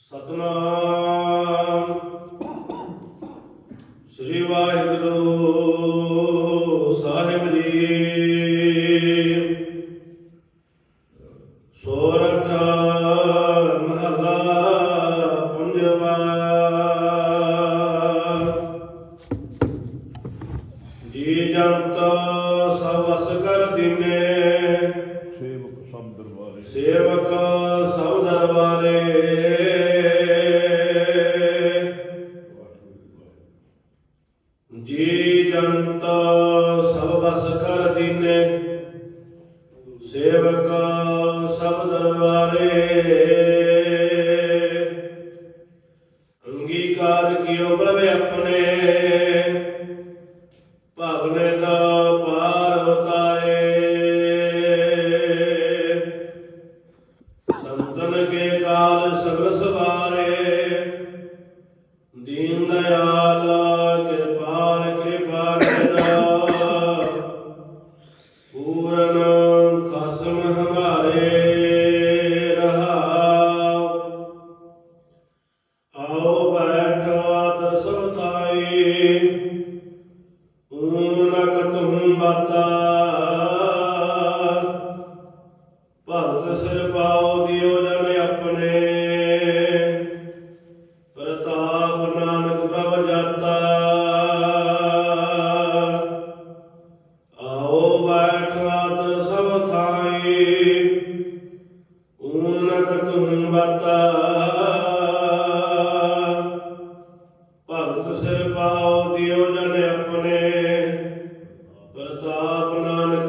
ਸਤਨਾਮ। ਸ੍ਰੀ ਵਾਹਿਗੁਰੂ। ਜੀ ਜੰਤ ਸਭ ਵਸ ਕਰ ਦੀਨੇ। ਸੇਵਕ ਸਭ ਦਰਬਾਰੇ। ਸੇਵਕ ਸਭ ਦਰਬਾਰੇ। ਜੀ ਜੰਤ ਸਭ ਵਸ ਕਰ ਦੀਨੇ। ਸੇਵਕ ਸਭ ਦਰਬਾਰੇ। ਅੰਗੀਕਾਰ ਕੀਓ ਪ੍ਰਭ ਆਪਣੇ। ਭਗਤ ਸਿਰ ਪਾਉ ਦਿਓ ਥਾਏ ਉਨਤ ਤੁਮ ਬਤਾ ਭਗਤ ਸਿਰ ਪਾਉ ਦਿਓ ਜਨ ਆਪਣੇ ਪ੍ਰਤਾਪ ਨਾਨਕ